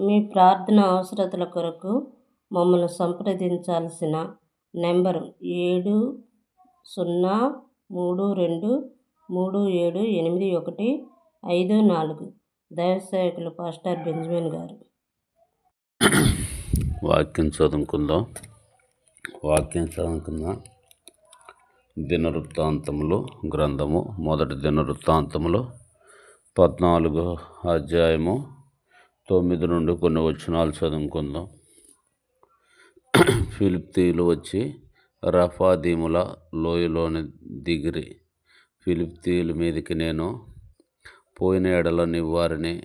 మీ ప్రార్థన అవసరతల కొరకు మమ్మల్ని సంప్రదించాల్సిన నెంబరు ఏడు సున్నా మూడు రెండు మూడు ఏడు ఎనిమిది ఒకటి ఐదు నాలుగు. దైవసేవకులు పాస్టర్ బెంజమిన్ గారు. వాక్యం చదువుకుందాం. వాక్యం చదువుకుందాం దినవృత్తాంతములు గ్రంథము మొదటి దినవృత్తాంతములు పద్నాలుగో అధ్యాయము తొమ్మిది నుండి కొన్ని వచనాలు చదువుకుందాం. ఫిలిప్తీలు వచ్చి రఫాదీముల లోయలోని దిగిరి. ఫిలిప్తీయుల మీదకి నేను పోయిన ఎడల నీవు వారిని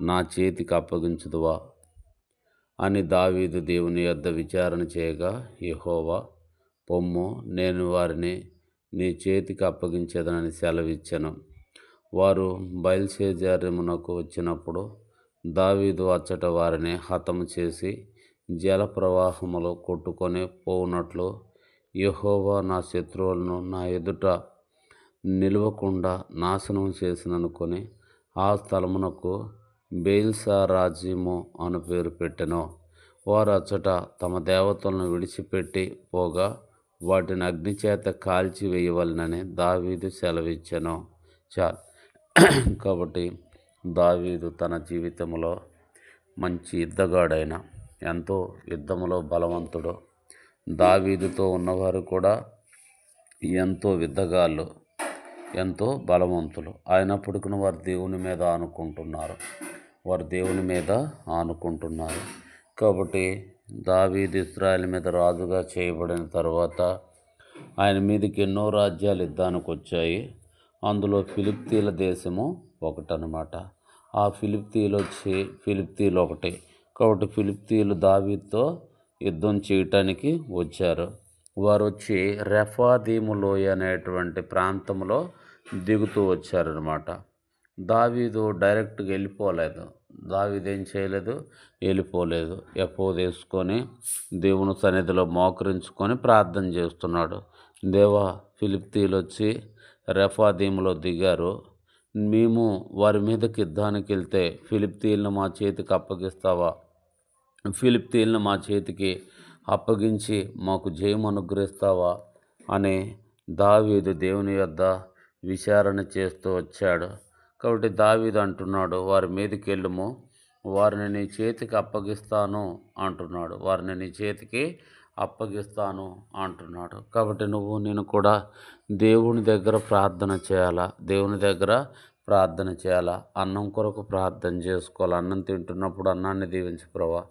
నా చేతికి అప్పగించదువా? అని దావీదు దేవుని యొద్ద విచారణ చేయగా యహోవా పొమ్ము నేను వారిని నీ చేతికి అప్పగించేదనని సెలవిచ్చాను. వారు బయలుసేజారమునకు వచ్చినప్పుడు దావీదు అచ్చట వారిని హతము చేసి జల ప్రవాహములో కొట్టుకొని పోవునట్లు యహోవా నా శత్రువులను నా ఎదుట నిలవకుండా నాశనం చేసిననుకొని ఆ స్థలమునకు బేల్సా రాజ్యము అను పేరు పెట్టెను. వారు అచ్చట తమ దేవతలను విడిచిపెట్టి పోగా వాటిని అగ్నిచేత కాల్చి వేయవలనని దావీదు సెలవిచ్చెను. చాలు. కాబట్టి దావీదు తన జీవితంలో మంచి యుద్ధగాడైన ఎంతో యుద్ధములో బలవంతుడు. దావీదుతో ఉన్నవారు కూడా ఎంతో యుద్ధగాళ్ళు ఎంతో బలవంతులు. అయినప్పటికీ వారు దేవుని మీద ఆనుకుంటున్నారు. వారు దేవుని మీద ఆనుకుంటున్నారు. కాబట్టి దావీదు ఇస్రాయల్ మీద రాజుగా చేయబడిన తర్వాత ఆయన మీదకి ఎన్నో రాజ్యాలు యుద్ధానికి వచ్చాయి. అందులో ఫిలిప్తీల దేశము ఒకటనమాట ఆ ఫిలిప్తీలు వచ్చి ఫిలిప్తీలు ఒకటి. కాబట్టి ఫిలిప్తీలు దావీతో యుద్ధం చేయటానికి వచ్చారు. వారు వచ్చి రెఫాదీము లోయ అనేటువంటి ప్రాంతంలో దిగుతూ వచ్చారనమాట దావీదు డైరెక్ట్గా వెళ్ళిపోలేదు. దావీదు ఏం చేయలేదు? వెళ్ళిపోలేదు. ఎఫో తీసుకొని దేవుని సన్నిధిలో మోకరించుకొని ప్రార్థన చేస్తున్నాడు. దేవా ఫిలిప్తీలు వచ్చి రెఫాదీములో దిగారు. మేము వారి మీదకి యుద్ధానికి వెళ్తే ఫిలిప్తీలను మా చేతికి అప్పగిస్తావా? ఫిలిప్తీలను మా చేతికి అప్పగించి మాకు జయం అనుగ్రహిస్తావా? అని దావీదు దేవుని యొద్ద విచారణ చేస్తూ వచ్చాడు. కాబట్టి దావీదు అంటున్నాడు వారి మీదకి వెళ్ళుము. వారిని నీ చేతికి అప్పగిస్తాను అంటున్నాడు. వారిని నీ చేతికి అప్పగిస్తాను అంటున్నాడు. కాబట్టి నువ్వు నేను కూడా దేవుని దగ్గర ప్రార్థన చేయాలా? దేవుని దగ్గర ప్రార్థన చేయాలా? అన్నం కొరకు ప్రార్థన చేసుకోవాలి? అన్నం తింటున్నప్పుడు అన్నాన్ని దీవించి ప్రభా.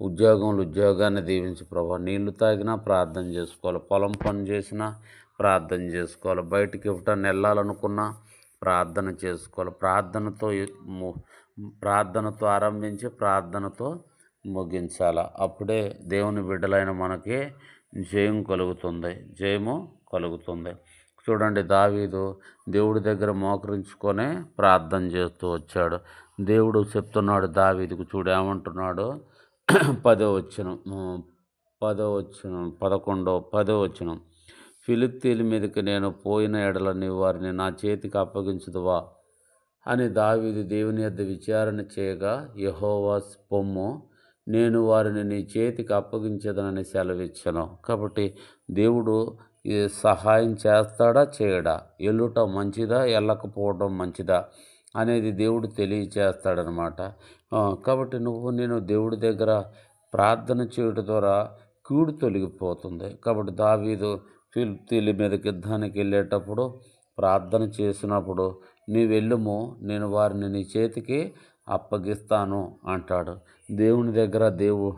ఉద్యోగంలో ఉద్యోగాన్ని దీవించి ప్రభా. నీళ్ళు తాగినా ప్రార్థన చేసుకోవాలి. పొలం పని చేసినా ప్రార్థన చేసుకోవాలి. బయటికి ఇవ్వటాన్ని వెళ్ళాలనుకున్నా ప్రార్థన చేసుకోవాలి. ప్రార్థనతో ప్రార్థనతో ఆరంభించి ప్రార్థనతో ముగించాల? అప్పుడే దేవుని బిడ్డలైన మనకి జయం కలుగుతుంది. జయము కలుగుతుంది. చూడండి దావీదు దేవుడి దగ్గర మోకరించుకొనే ప్రార్థన చేస్తూ వచ్చాడు. దేవుడు చెప్తున్నాడు దావీదుకు చూడు ఏమంటున్నాడు? పదో వచ్చిన పదో వచ్చిన పదకొండో పదో వచ్చిన ఫిలిప్తీల మీదకి నేను పోయిన ఎడల నీవు వారిని నా చేతికి అప్పగించదువా? అని దావీదు దేవుని యొద్ద విచారణ చేయగా యహోవాస్ పొమ్ము నేను వారిని నీ చేతికి అప్పగించదనని సెలవిచ్చను. కాబట్టి దేవుడు సహాయం చేస్తాడా? చేయడా? ఎల్లుట మంచిదా? వెళ్ళకపోవడం మంచిదా? అనేది దేవుడు తెలియచేస్తాడనమాట. కాబట్టి నువ్వు నేను దేవుడి దగ్గర ప్రార్థన చేయడం ద్వారా కీడు తొలగిపోతుంది. కాబట్టి దావీదు ఫిలిప్తీల మీదకి యుద్ధానికి వెళ్ళేటప్పుడు ప్రార్థన చేసినప్పుడు నీ వెళ్ళుము నేను వారిని నీ చేతికి అప్పగిస్తాను అంటాడు. దేవుని దగ్గర దేవు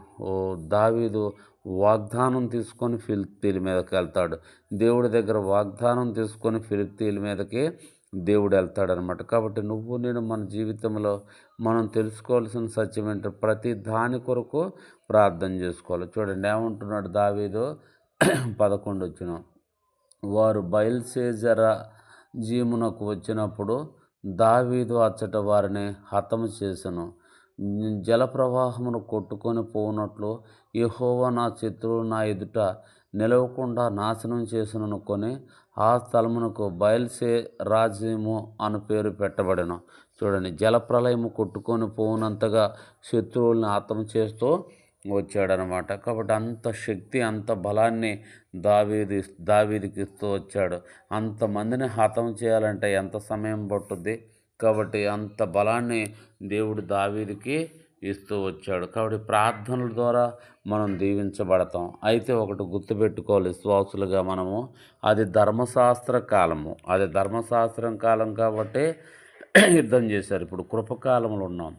దావీదు వాగ్దానం తీసుకొని ఫిలిప్తీల మీదకి వెళ్తాడు. దేవుడి దగ్గర వాగ్దానం తీసుకొని ఫిలిప్తీల మీదకి దేవుడు వెళ్తాడనమాట కాబట్టి నువ్వు నేను మన జీవితంలో మనం తెలుసుకోవాల్సిన సత్యం ఏంటో ప్రతి దాని కొరకు ప్రార్థన చేసుకోవాలి. చూడండి ఏమంటున్నాడు దావీదు పదకొండు వచ్చిన. వారు బయల్సేజర జీమునకు వచ్చినప్పుడు దావీదు అచ్చట వారిని హతము చేసెను. జలప్రవాహమును కొట్టుకొని పోనట్లు యహోవా నా శత్రువులు నా ఎదుట నిలవకుండా నాశనం చేసుననుకొని ఆ స్థలమునకు బయల్సే రాజ్యము అని పేరు పెట్టబడిన. చూడండి జలప్రలయము కొట్టుకొని పోనంతగా శత్రువుల్ని హతం చేస్తూ వచ్చాడనమాట. కాబట్టి అంత శక్తి అంత బలాన్ని దావీది దావీదికి ఇస్తూ వచ్చాడు. అంతమందిని హతం చేయాలంటే ఎంత సమయం పట్టుద్ది? కాబట్టి అంత బలాన్ని దేవుడు దావీదికి ఇస్తూ వచ్చాడు. కాబట్టి ప్రార్థనల ద్వారా మనం దీవించబడతాం. అయితే ఒకటి గుర్తుపెట్టుకోవాలి విశ్వాసులుగా మనము. అది ధర్మశాస్త్ర కాలము. అది ధర్మశాస్త్రం కాలం కాబట్టి యుద్ధం చేశారు. ఇప్పుడు కృపకాలంలో ఉన్నాం.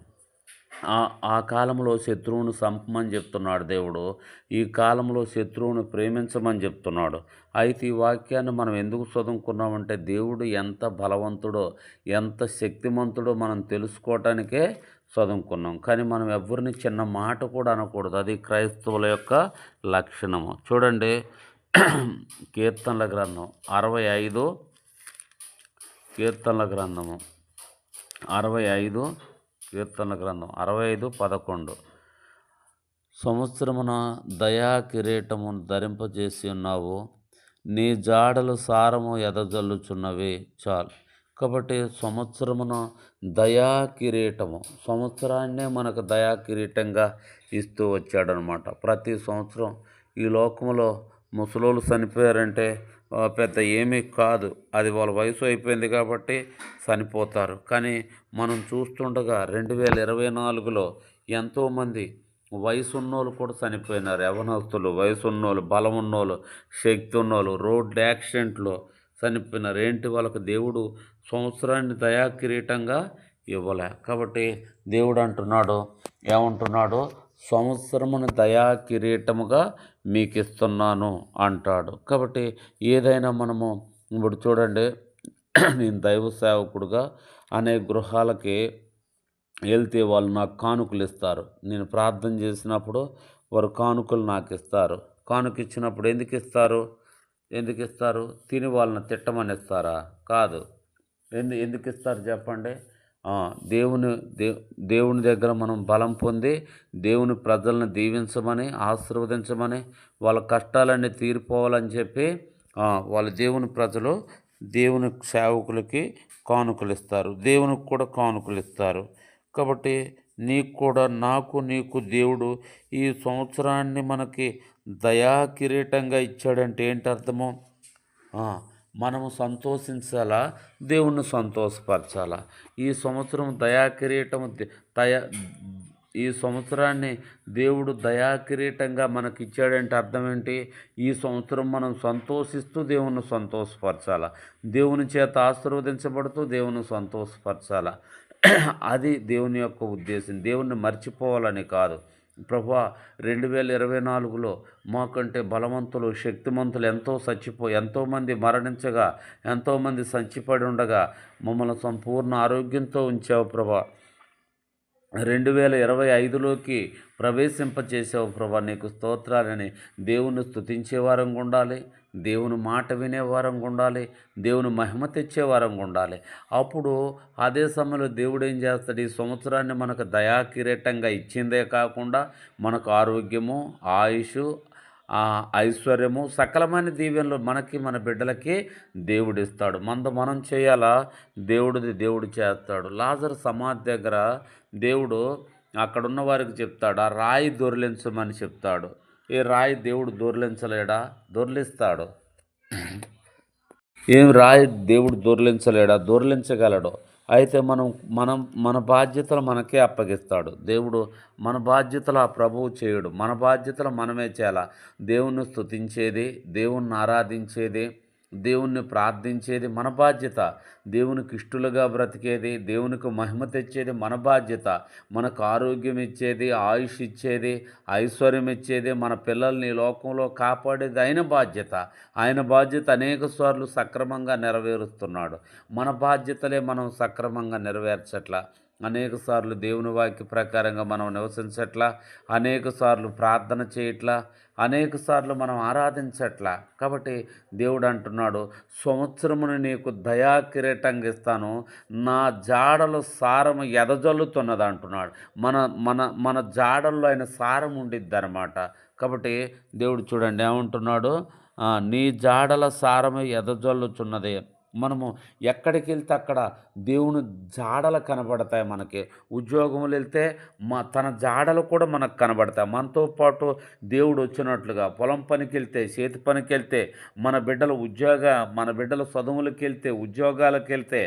ఆ కాలంలో శత్రువును చంపమని చెప్తున్నాడు దేవుడు. ఈ కాలంలో శత్రువును ప్రేమించమని చెప్తున్నాడు. అయితే ఈ వాక్యాన్ని మనం ఎందుకు చదువుకున్నామంటే దేవుడు ఎంత బలవంతుడో ఎంత శక్తిమంతుడో మనం తెలుసుకోవటానికే చదువుకున్నాం. కానీ మనం ఎవరిని చిన్న మాట కూడా అనకూడదు. అది క్రైస్తవుల యొక్క లక్షణము. చూడండి కీర్తనల గ్రంథం అరవై ఐదు. కీర్తనల గ్రంథము అరవై ఐదు. కీర్తన గ్రంథం అరవై ఐదు పదకొండు. సంవత్సరమున దయా కిరీటమును ధరింపజేసి ఉన్నావు. నీ జాడలు సారము ఎదజల్లుచున్నవి. చాలు. కాబట్టి సంవత్సరమున దయా కిరీటము సంవత్సరాన్నే మనకు దయా కిరీటంగా ఇస్తూ వచ్చాడనమాట. ప్రతి సంవత్సరం ఈ లోకంలో ముసలోళ్ళు చనిపోయారంటే పెద్ద ఏమీ కాదు. అది వాళ్ళ వయసు అయిపోయింది కాబట్టి చనిపోతారు. కానీ మనం చూస్తుండగా రెండు వేల ఇరవై నాలుగులో ఎంతోమంది వయసున్నోళ్ళు కూడా చనిపోయినారు. యవనస్తులు వయసున్నోళ్ళు బలం ఉన్నోళ్ళు శక్తి ఉన్నోళ్ళు రోడ్ యాక్సిడెంట్లో చనిపోయినారు. ఏంటి వాళ్ళకి దేవుడు సంవత్సరాన్ని దయా కిరీటంగా ఇవ్వలే. కాబట్టి దేవుడు అంటున్నాడు ఏమంటున్నాడు? సంవత్సరమును దయా కిరీటముగా మీకు ఇస్తున్నాను అంటాడు. కాబట్టి ఏదైనా మనము ఇప్పుడు చూడండి నేను దైవ సేవకుడుగా అనేక గృహాలకి వెళ్తే వాళ్ళు నాకు కానుకలు ఇస్తారు. నేను ప్రార్థన చేసినప్పుడు వారు కానుకలు నాకు ఇస్తారు. కానుక ఇచ్చినప్పుడు ఎందుకు ఇస్తారు? ఎందుకు ఇస్తారు? తిని వాళ్ళని తిట్టమని ఇస్తారా? కాదు. ఎందు ఎందుకు ఇస్తారు చెప్పండి? దేవుని దే దేవుని దగ్గర మనం బలం పొంది దేవుని ప్రజలను దీవించమని ఆశీర్వదించమని వాళ్ళ కష్టాలన్నీ తీరిపోవాలని చెప్పి వాళ్ళ దేవుని ప్రజలు దేవుని సేవకులకి కానుకలు ఇస్తారు. దేవునికి కూడా కానుకలు ఇస్తారు. కాబట్టి నీకు కూడా నాకు నీకు దేవుడు ఈ సంవత్సరాన్ని మనకి దయా కిరీటంగా ఇచ్చాడంటే ఏంటి అర్థము మనము సంతోషించాలా? దేవుణ్ణి సంతోషపరచాలా? ఈ సంవత్సరం దయా కిరీటం దయా ఈ సంవత్సరాన్ని దేవుడు దయాకిరీటంగా మనకి ఇచ్చాడంటే అర్థం ఏంటి ఈ సంవత్సరం మనం సంతోషిస్తూ దేవుణ్ణి సంతోషపరచాలా? దేవుని చేత ఆశీర్వదించబడుతూ దేవుని సంతోషపరచాలా? అది దేవుని యొక్క ఉద్దేశం. దేవుణ్ణి మర్చిపోవాలని కాదు. ప్రభా రెండు వేల ఇరవై నాలుగులో మాకంటే బలవంతులు శక్తిమంతులు ఎంతో చచ్చిపో ఎంతోమంది మరణించగా ఎంతోమంది చచ్చిపడి ఉండగా మమ్మల్ని సంపూర్ణ ఆరోగ్యంతో ఉంచావు ప్రభా. రెండు వేల ఇరవై ఐదులోకి ప్రవేశింపచేసావు ప్రభా. నీకు స్తోత్రాలని దేవుని స్తుతించే వారంగా ఉండాలి. దేవుని మాట వినే వారంగా ఉండాలి దేవుని మహిమ తెచ్చే వారంగా ఉండాలి. అప్పుడు అదే సమయంలో దేవుడు ఏం చేస్తాడు? ఈ సంవత్సరాన్ని మనకు దయా కిరీటంగా ఇచ్చిందే కాకుండా మనకు ఆరోగ్యము ఆయుష్ ఐశ్వర్యము సకలమైన దీవెనలు మనకి మన బిడ్డలకి దేవుడు ఇస్తాడు. మంద మనం చేయాలా? దేవుడిది దేవుడు చేస్తాడు. లాజర్ సమాధి దగ్గర దేవుడు అక్కడున్న వారికి చెప్తాడు ఆ రాయి దొరిలించమని చెప్తాడు. ఈ రాయి దేవుడు దొర్లించలేడా? దొర్లిస్తాడు. ఏం రాయి దేవుడు దొర్లించలేడా? దొర్లించగలడు. అయితే మనం మనం మన బాధ్యతలు మనకే అప్పగిస్తాడు. దేవుడు మన బాధ్యతలు ఆ ప్రభువు చేయడు. మన బాధ్యతలు మనమే చేయాల? దేవుణ్ణి స్తుతించేది దేవుణ్ణి ఆరాధించేది దేవుణ్ణి ప్రార్థించేది మన బాధ్యత. దేవునికి ఇష్టలుగా బ్రతికేది దేవునికి మహిమ తెచ్చేది మన బాధ్యత. మనకు ఆరోగ్యం ఇచ్చేది ఆయుష్ ఇచ్చేది ఐశ్వర్యం ఇచ్చేది మన పిల్లల్ని లోకంలో కాపాడేది ఆయన బాధ్యత. ఆయన బాధ్యత అనేక సార్లు సక్రమంగా నెరవేరుస్తున్నాడు. మన బాధ్యతలే మనం సక్రమంగా నెరవేర్చట్ల. అనేక సార్లు దేవుని వాక్య ప్రకారంగా మనం నివసించట్లా అనేక సార్లు ప్రార్థన చేయట్లా అనేక సార్లు మనం ఆరాధించట్లా. కాబట్టి దేవుడు అంటున్నాడు సంవత్సరమును నీకు దయా కిరీటంగా ఇస్తాను నా జాడలు సారము ఎదజల్లుతున్నది అంటున్నాడు. మన మన మన జాడల్లో ఆయన సారం ఉండిద్ది అనమాట కాబట్టి దేవుడు చూడండి ఏమంటున్నాడు? నీ జాడల సారము ఎదజల్లుచున్నది మనము ఎక్కడికి వెళ్తే అక్కడ దేవుని జాడలు కనబడతాయి మనకి. ఉద్యోగములు వెళ్తే మా తన జాడలు కూడా మనకు కనబడతాయి. మనతో పాటు దేవుడు వచ్చినట్లుగా పొలం పనికి వెళ్తే చేతి పనికి వెళ్తే మన బిడ్డలు ఉద్యోగ మన బిడ్డలు చదువులకు వెళ్తే ఉద్యోగాలకు వెళ్తే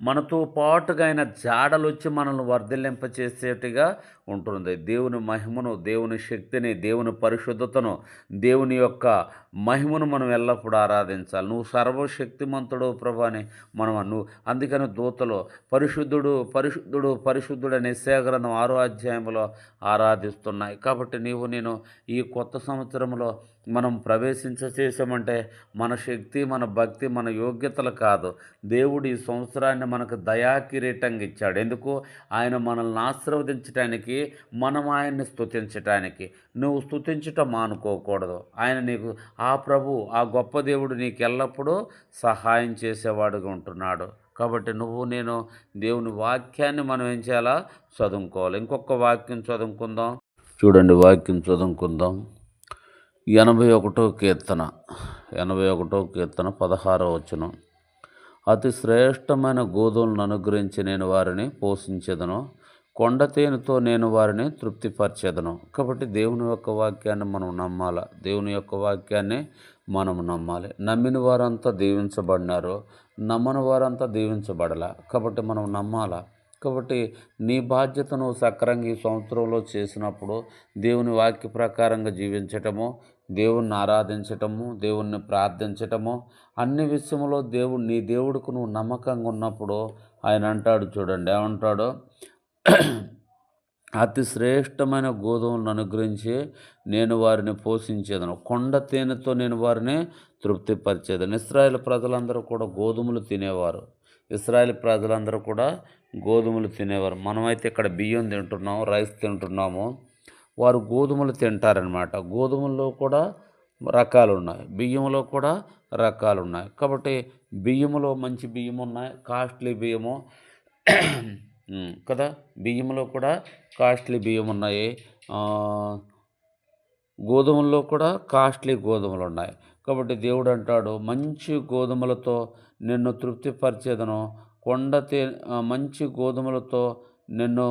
మనతో పాటుగా ఆయన జాడలు వచ్చి మనల్ని వర్ధిల్లింపచేసేట్టుగా ఉంటుంది. దేవుని మహిమను దేవుని శక్తిని దేవుని పరిశుద్ధతను దేవుని యొక్క మహిమను మనం ఎల్లప్పుడూ ఆరాధించాలి. నువ్వు సర్వశక్తిమంతుడు ప్రభు అని మనం నువ్వు అందుకని దూతలు పరిశుద్ధుడు పరిశుద్ధుడు పరిశుద్ధుడు అనే సేకరణం ఆరో అధ్యాయంలో ఆరాధిస్తున్నాయి. కాబట్టి నీవు నేను ఈ కొత్త సంవత్సరంలో మనం ప్రవేశించ చేసామంటే మన శక్తి మన భక్తి మన యోగ్యతలు కాదు. దేవుడు ఈ సంవత్సరాన్ని మనకు దయా కిరీటంగా ఇచ్చాడు. ఎందుకు? ఆయన మనల్ని ఆశీర్వదించటానికి మనం ఆయన్ని స్థుతించటానికి నువ్వు స్థుతించటం మానుకోకూడదు. ఆయన నీకు ఆ ప్రభు ఆ గొప్ప దేవుడు నీకు ఎల్లప్పుడూ సహాయం చేసేవాడుగా ఉంటున్నాడు. కాబట్టి నువ్వు నేను దేవుని వాక్యాన్ని మనం ఏం చేయాలా? చదువుకోవాలి. ఇంకొక వాక్యం చదువుకుందాం. చూడండి వాక్యం చదువుకుందాం. ఎనభై ఒకటో కీర్తన ఎనభై ఒకటో కీర్తన పదహారో వచనం. అతి శ్రేష్టమైన గోధులను అనుగ్రహించి నేను వారిని పోషించేదను. కొండ తేనెతో నేను వారిని తృప్తిపరిచేదను. కాబట్టి దేవుని యొక్క వాక్యాన్ని మనం నమ్మాలి? దేవుని యొక్క వాక్యాన్ని మనం నమ్మాలి. నమ్మిన వారంతా దీవించబడినారు. నమ్మని వారంతా దీవించబడల? కాబట్టి మనం నమ్మాలా? కాబట్టి నీ బాధ్యతను సక్రంగా ఈ సంవత్సరంలో చేసినప్పుడు దేవుని వాక్య ప్రకారంగా జీవించటము దేవుణ్ణి ఆరాధించటము దేవుణ్ణి ప్రార్థించటము అన్ని విషయంలో దేవుడు నీ దేవుడికి నువ్వు నమ్మకంగా ఉన్నప్పుడు ఆయన అంటాడు చూడండి ఏమంటాడు? అతి శ్రేష్టమైన గోధుమలను అనుగ్రహించి నేను వారిని పోషించేదను. కొండ తేనెతో నేను వారిని తృప్తిపరిచేదను. ఇస్రాయేల్ ప్రజలందరూ కూడా గోధుమలు తినేవారు. ఇస్రాయేల్ ప్రజలందరూ కూడా గోధుమలు తినేవారు. మనమైతే ఇక్కడ బియ్యం తింటున్నాము రైస్ తింటున్నాము. వారు గోధుమలు తింటారనమాట గోధుమల్లో కూడా రకాలు ఉన్నాయి బియ్యంలో కూడా రకాలు ఉన్నాయి కాబట్టి బియ్యంలో మంచి బియ్యం ఉన్నాయి కాస్ట్లీ బియ్యము. కదా? బియ్యంలో కూడా కాస్ట్లీ బియ్యం ఉన్నాయి గోధుమల్లో కూడా కాస్ట్లీ గోధుమలు ఉన్నాయి కాబట్టి దేవుడు అంటాడు మంచి గోధుమలతో నిన్ను తృప్తిపరిచేదను కొండ తే మంచి గోధుమలతో నిన్ను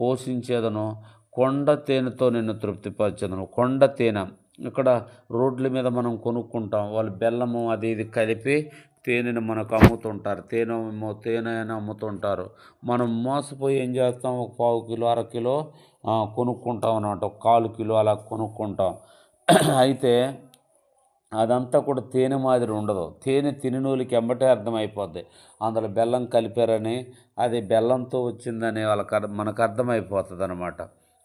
పోషించేదను కొండ తేనెతో నిన్ను తృప్తిపరిచేదను కొండ తేనె. ఇక్కడ రోడ్ల మీద మనం కొనుక్కుంటాం. వాళ్ళు బెల్లము అది ఇది కలిపి తేనెను మనకు అమ్ముతుంటారు. తేనె తేనె అని అమ్ముతుంటారు. మనం మోసపోయి ఏం చేస్తాం? ఒక పావు కిలో అర కిలో కొనుక్కుంటాం అనమాట ఒక కాలు కిలో అలా కొనుక్కుంటాం. అయితే అదంతా కూడా తేనె మాదిరి ఉండదు. తేనె తిననోళ్ళకి ఎంబటే అర్థమైపోద్ది. అందులో బెల్లం కలిపారని అది బెల్లంతో వచ్చిందని వాళ్ళకి మనకు అర్థమైపోతుంది అనమాట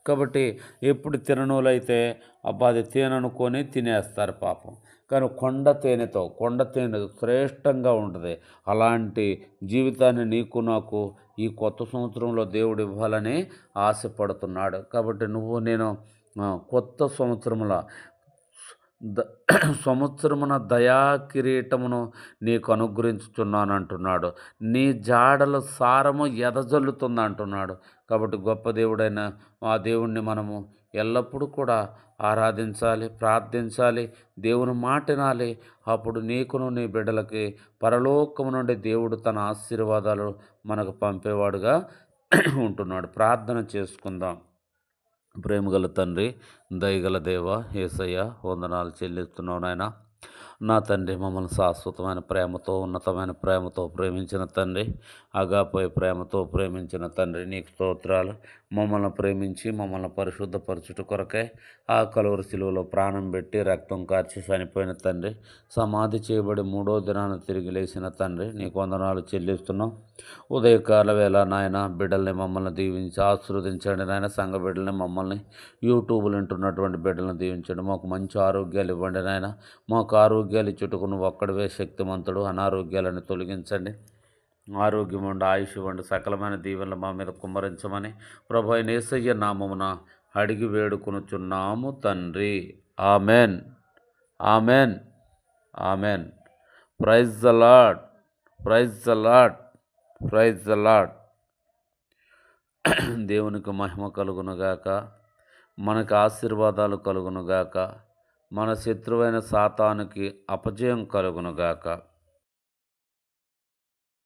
కాబట్టి ఎప్పుడు తిననోలైతే అబ్బా అది తేనె అనుకొని తినేస్తారు పాపం. కానీ కొండ తేనెతో కొండ తేనె శ్రేష్టంగా ఉంటుంది. అలాంటి జీవితాన్ని నీకు నాకు ఈ కొత్త సంవత్సరంలో దేవుడు ఇవ్వాలని ఆశపడుతున్నాడు. కాబట్టి నువ్వు నేను కొత్త సంవత్సరంలో ద సంవత్సరమున దయా కిరీటమును నీకు అనుగ్రహించుచున్నాను అంటున్నాడు నీ జాడల సారము ఎదజల్లుతుంది అంటున్నాడు కాబట్టి గొప్ప దేవుడైన ఆ దేవుణ్ణి మనము ఎల్లప్పుడూ కూడా ఆరాధించాలి ప్రార్థించాలి దేవుని మాటినాలి అప్పుడు నీకును నీ బిడ్డలకి పరలోకము నుండి దేవుడు తన ఆశీర్వాదాలు మనకు పంపేవాడుగా ఉంటున్నాడు. ప్రార్థన చేసుకుందాం. ప్రేమగల తండ్రి దయగల దేవ ఏసయ్య వందనాలు చెల్లిస్తున్నావు నాయన. నా తండ్రి మమ్మల్ని శాశ్వతమైన ప్రేమతో ఉన్నతమైన ప్రేమతో ప్రేమించిన తండ్రి అగాపై ప్రేమతో ప్రేమించిన తండ్రి నీకు స్తోత్రాలు. మమ్మల్ని ప్రేమించి మమ్మల్ని పరిశుద్ధపరచుట కొరకై ఆ కలువరి శిలువలో ప్రాణం పెట్టి రక్తం కార్చి చనిపోయిన తండ్రి సమాధి చేయబడి మూడో దినాన తిరిగి లేచిన తండ్రి నీకు వందనాలు చెల్లిస్తున్నాం. ఉదయకాల వేళ నాయన బిడ్డల్ని మమ్మల్ని దీవించి ఆశీర్వదించండి నాయన. సంఘ బిడ్డల్ని మమ్మల్ని యూట్యూబ్లో వింటున్నటువంటి బిడ్డలను దీవించండి. మాకు మంచి ఆరోగ్యాలు ఇవ్వండి నాయన. మాకు ఆరోగ్యాలు ఇచ్చుటకు నువ్వు ఒక్కడివే శక్తిమంతుడు అనారోగ్యాలను తొలగించండి. ఆరోగ్యం ఉండి ఆయుష్ ఉండి సకలమైన దీవెనలు మా మీద కుమ్మరించమని ప్రభు అయిన ఏసయ్య నామమున అడిగి వేడుకొనుచున్నాము తండ్రి. Amen. Amen. Amen. Praise the lord praise the lord praise the lord దేవునికి మహిమ కలుగునుగాక. మనకు ఆశీర్వాదాలు కలుగునుగాక. మన శత్రువైన సాతానుకి అపజయం కలుగునుగాక